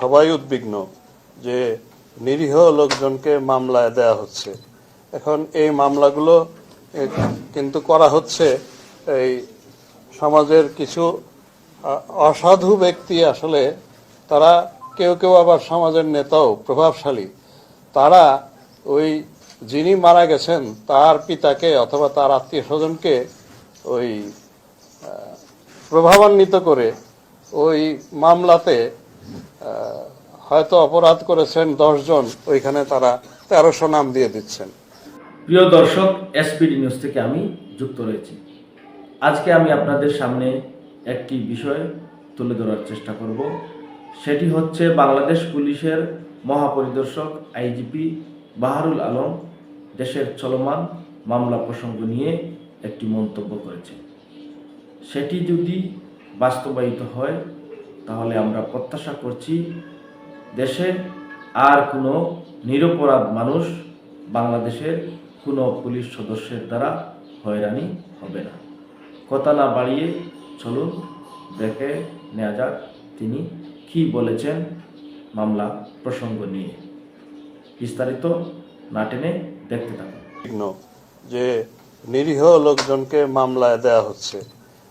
সবাই উদ্বিগ্ন যে নিরীহ লোকজনকে মামলায় দেয়া হচ্ছে। এখন এই মামলাগুলো কিন্তু করা হচ্ছে এই সমাজের কিছু অসাধু ব্যক্তি আসলে, তারা কেউ কেউ আবার সমাজের নেতাও, প্রভাবশালী। তারা ওই যিনি মারা গেছেন, তার পিতাকে অথবা তার আত্মীয় স্বজনকে ওই প্রভাবান্বিত করে ওই মামলাতে হয়তো অপরাধ করেছেন দশজন, ওইখানে তারা তেরোশো নাম দিয়ে দিচ্ছেন। প্রিয় দর্শক এসপিডি নিউজ থেকে আমি যুক্ত রয়েছি। আজকে আমি আপনাদের সামনে একটি বিষয় তুলে ধরার চেষ্টা করব। সেটি হচ্ছে বাংলাদেশ পুলিশের মহাপরিদর্শক আইজিপি বাহারুল আলম দেশের চলমান মামলা প্রসঙ্গ নিয়ে একটি মন্তব্য করেছে। সেটি যদি বাস্তবায়িত হয়, তাহলে আমরা প্রত্যাশা করছি দেশে আর কোনো নিরপরাধ মানুষ বাংলাদেশের কোনো পুলিশ সদস্যের দ্বারা হয়রানি হবে না। কথা না বাড়িয়ে চলুন, দেখে নেওয়া যাক তিনি কি বলেছেন মামলা প্রসঙ্গ নিয়ে। বিস্তারিত না টেনে দেখতে থাকুন। যে নিরীহ লোকজনকে মামলায় দেয়া হচ্ছে।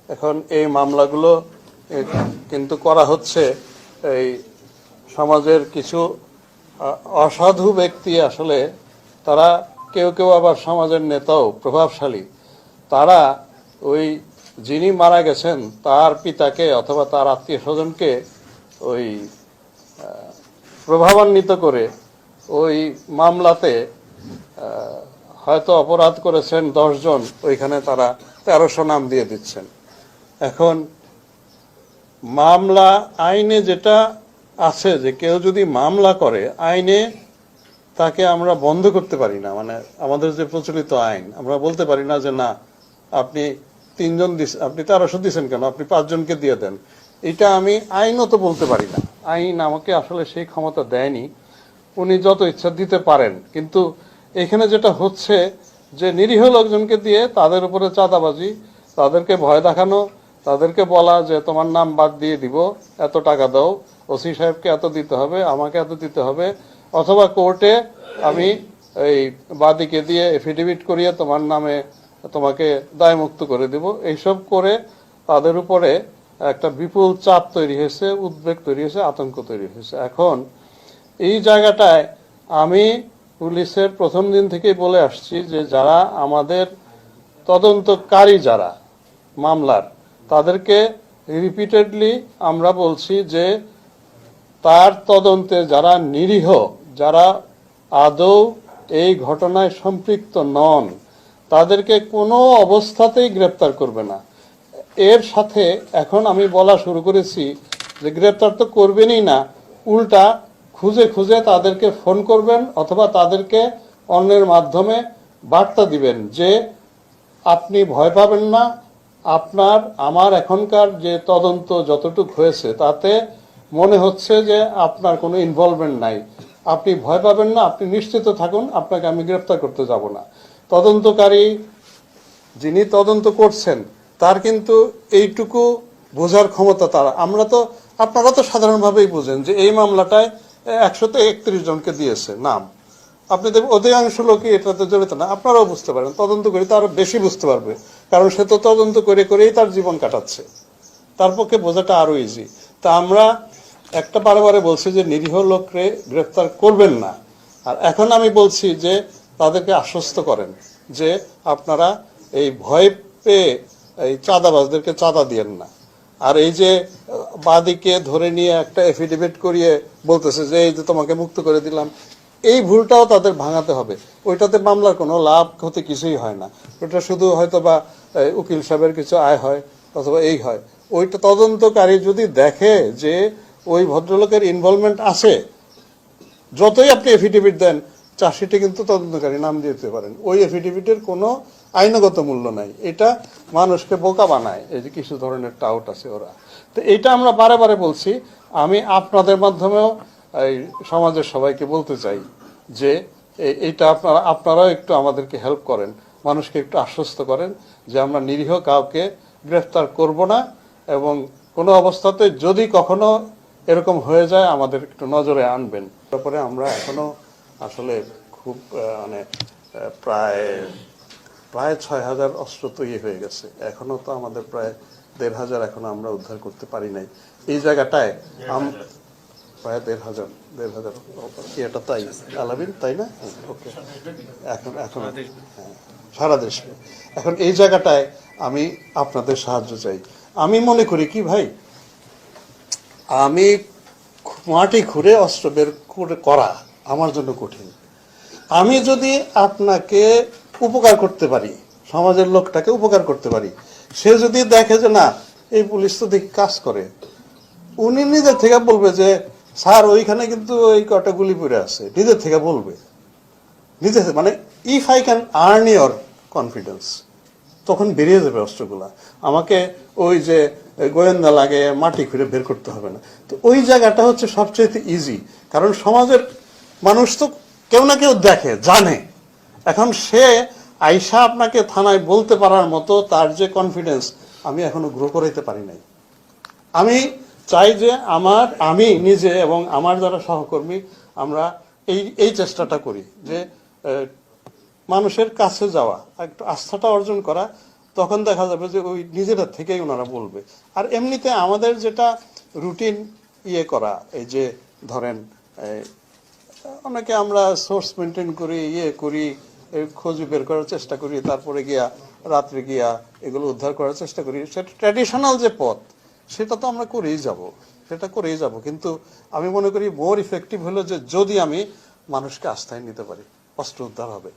এখন এই মামলাগুলো কিন্তু করা হচ্ছে এই সমাজের কিছু অসাধু ব্যক্তি আসলে তারা কেউ কেউ আবার সমাজের নেতাও, প্রভাবশালী। তারা ওই যিনি মারা গেছেন, তার পিতাকে অথবা তার আত্মীয় স্বজনকে ওই প্রভাবান্বিত করে ওই মামলাতে হয়তো অপরাধ করেছেন দশজন ওইখানে তারা তেরোশো নাম দিয়ে দিচ্ছেন। এখন মামলা আইনে যেটা আছে যে কেউ যদি মামলা করে আইনে, তাকে আমরা বন্ধ করতে পারি না। মানে আমাদের যে প্রচলিত আইন, আমরা বলতে পারি না যে না, আপনি তিনজন দিস, আপনি তেরোশো দিচ্ছেন কেন? আপনি পাঁচজনকে দিয়ে দেন। এটা আমি আইনও তো বলতে পারি না। আইন আমাকে আসলে সেই ক্ষমতা দেয়নি। উনি যত ইচ্ছা দিতে পারেন। কিন্তু এখানে যেটা হচ্ছে যে নিরীহ লোকজনকে দিয়ে তাদের উপরে চাঁদাবাজি, তাদেরকে ভয় দেখানো, তাদেরকে বলা যে তোমার নাম বাদ দিয়ে দিব, এত টাকা দাও ওসি সাহেবকে এত দিতে হবে, আমাকে এত দিতে হবে, অথবা কোর্টে আমি এই বাদীকে দিয়ে এফিডেভিট করিয়ে তোমার নামে তোমাকে দায়মুক্ত করে দিব। এইসব করে তাদের উপরে একটা বিপুল চাপ তৈরি হয়েছে, উদ্বেগ তৈরি হয়েছে, আতঙ্ক তৈরি হয়েছে। এখন এই জায়গাটায় আমি পুলিশের প্রথম দিন থেকেই বলে আসছি যে যারা আমাদের তদন্তকারী যারা মামলার, তাদেরকে রিপিটেডলি আমরা বলছি যে তার তদন্তে যারা নিরীহ, যারা আদৌ এই ঘটনায় সম্পৃক্ত নন, তাদেরকে কোনো অবস্থাতেই গ্রেপ্তার করবে না। এর সাথে এখন আমি বলা শুরু করেছি যে গ্রেপ্তার তো করবেনই না, উল্টা খুঁজে খুঁজে তাদেরকে ফোন করবেন অথবা তাদেরকে অন্যের মাধ্যমে বার্তা দিবেন যে আপনি ভয় পাবেন না, আপনার, আমার এখনকার যে তদন্ত যতটুক হয়েছে তাতে মনে হচ্ছে যে আপনার কোনো ইনভলভমেন্ট নাই। আপনি ভয় পাবেন না, আপনি নিশ্চিত থাকুন, আপনাকে আমি গ্রেপ্তার করতে যাব না। তদন্তকারী যিনি তদন্ত করছেন, তার কিন্তু এইটুকু বোঝার ক্ষমতা তার। আমরা তো, আপনারা তো সাধারণভাবেই বুঝেন যে এই মামলাটায় একশোতে একত্রিশ জনকে দিয়েছে নাম। আপনি দেখবেন অধিকাংশ লোকই এটাতে জড়িত না, আপনারাও বুঝতে পারেন, তদন্ত করে তো আরও বেশি বুঝতে পারবে। কারণ সে তো তদন্ত করে করেই তার জীবন কাটাচ্ছে। তার পক্ষে বোঝাটা আরও ইজি তা আমরা একটা বারে বলছি যে নিরীহ লোককে গ্রেফতার করবেন না। আর এখন আমি বলছি যে তাদেরকে আশ্বস্ত করেন যে আপনারা এই ভয় পেয়ে এই চাঁদাবাজদেরকে চাঁদা দিয়েন না। আর এই যে বাদীকে ধরে নিয়ে একটা এফিডেভিট করিয়ে বলতেছে যে এই যে তোমাকে মুক্ত করে দিলাম, এই ভুলটাও তাদের ভাঙাতে হবে। ওইটাতে মামলার কোনো লাভ ক্ষতি কিছুই হয় না। ওটা শুধু হয়তো বা উকিল সাহেবের কিছু আয় হয় অথবা এই হয়। ওইটা তদন্তকারী যদি দেখে যে ওই ভদ্রলোকের ইনভলভমেন্ট আছে। যতই আপনি এফিডেভিট দেন চাষিটি কিন্তু তদন্তকারী নাম দিতে পারেন। ওই এফিডেভিটের কোনো আইনগত মূল্য নাই। এটা মানুষকে বোকা বানায়। এই যে কিছু ধরনের টাউট আছে ওরা। তো এটা আমরা বারে বারে বলছি। আমি আপনাদের মাধ্যমেও এই সমাজের সবাইকে বলতে চাই যে এটা আপনারা, আপনারাও একটু আমাদেরকে হেল্প করেন। মানুষকে একটু আশ্বস্ত করেন যে আমরা নিরীহ কাউকে গ্রেফতার করব না এবং কোনো অবস্থাতে যদি কখনো এরকম হয়ে যায় আমাদের একটু নজরে আনবেন। তারপরে আমরা এখনও আসলে খুব মানে প্রায় প্রায় ছয় হাজার অস্ত্র তৈরি হয়ে গেছে। এখনও তো আমাদের প্রায় দেড় হাজার এখনও আমরা উদ্ধার করতে পারি নাই। এই জায়গাটায় প্রায় দেড় হাজার দেড় হাজার এটা তাই আলাবিন তাই না? ওকে। এখন এখন হ্যাঁ, সারা দেশে। এখন এই জায়গাটায় আমি আপনাদের সাহায্য চাই। আমি মনে করি কি ভাই আমি মাটি ঘুরে অস্ত্র বের করে করা আমার জন্য কঠিন। আমি যদি আপনাকে উপকার করতে পারি, সমাজের লোকটাকে উপকার করতে পারি, সে যদি দেখে যে না, এই পুলিশ তো দেখি কাজ করে, উনি নিজের থেকে বলবে যে, স্যার, ওইখানে কিন্তু ওই কটা গুলি পড়ে আছে। নিজের থেকে বলবে। নিজে মানে if I can earn your confidence তখন বেরিয়ে যাবে অস্ত্রগুলা। আমাকে ওই যে গোয়েন্দা লাগে মাটি খুঁড়ে বের করতে হবে না। তো ওই জায়গাটা হচ্ছে সবচেয়ে ইজি কারণ সমাজের মানুষ তো কেউ না কেউ দেখে, জানে। এখন সে আইসা আপনাকে থানায় বলতে পারার মতো তার যে কনফিডেন্স আমি এখনও গ্রো করাইতে পারি নাই। আমি চাই যে আমার, আমি নিজে এবং আমার যারা সহকর্মী, আমরা এই এই চেষ্টাটা করি যে মানুষের কাছে যাওয়া, একটু আস্থাটা অর্জন করা তখন দেখা যাবে যে ওই নিজেরা থেকেই ওনারা বলবে। আর এমনিতে আমাদের যেটা রুটিন ইয়ে করা, এই যে ধরেন অনেকে আমরা সোর্স মেনটেন করি ইয়ে করি খোঁজ বের করার চেষ্টা করি, তারপরে গিয়া রাত্রে গিয়া এগুলো উদ্ধার করার চেষ্টা করি। সেটা ট্র্যাডিশনাল যে পথ, সেটা তো আমরা করেই যাব, সেটা করেই যাব। কিন্তু আমি মনে করি মোর ইফেক্টিভ হলো যে যদি আমি মানুষকে আস্থায় নিতে পারি, অস্ত্র উদ্ধার হবে।